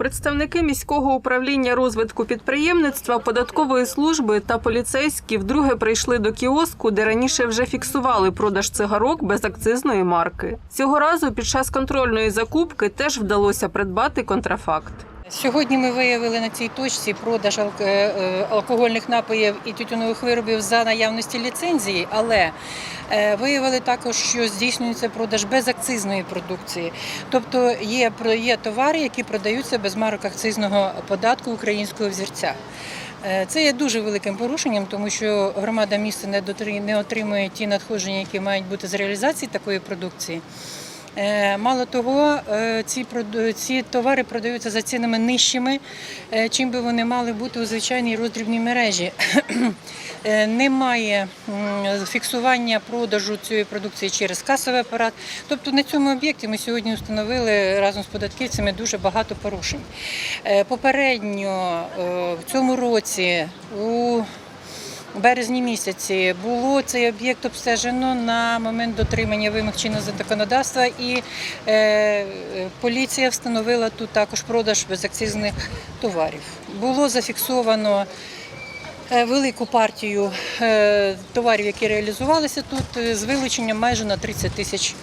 Представники міського управління розвитку підприємництва, податкової служби та поліцейські вдруге прийшли до кіоску, де раніше вже фіксували продаж цигарок без акцизної марки. Цього разу під час контрольної закупки теж вдалося придбати контрафакт. Сьогодні ми виявили на цій точці продаж е, е, алкогольних напоїв і тютюнових виробів за наявності ліцензії, але е, виявили також, що здійснюється продаж безакцизної продукції. Тобто є, є товари, які продаються без марок акцизного податку українського взірця. Це є дуже великим порушенням, тому що громада міста не отримує ті надходження, які мають бути з реалізації такої продукції. Е, Мало того, е, ці, ці товари продаються за цінами нижчими, е, чим би вони мали бути у звичайній роздрібній мережі. Немає фіксування продажу цієї продукції через касовий апарат. Тобто на цьому об'єкті ми сьогодні встановили разом з податківцями дуже багато порушень. Попередньо в цьому році у березні місяці було цей об'єкт обстежено на момент дотримання вимог чинного законодавства, і е, поліція встановила тут також продаж безакцизних товарів. Було зафіксовано. Е, Велику партію е, товарів, які реалізувалися тут, е, з вилученням майже на 30 тисяч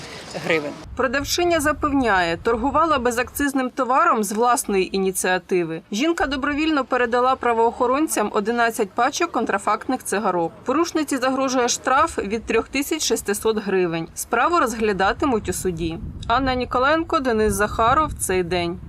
гривень. Продавчиня запевняє, торгувала безакцизним товаром з власної ініціативи. Жінка добровільно передала правоохоронцям 11 пачок контрафактних цигарок. Порушниці загрожує штраф від 3600 гривень. Справу розглядатимуть у суді. Анна Ніколенко, Денис Захаров. Цей день.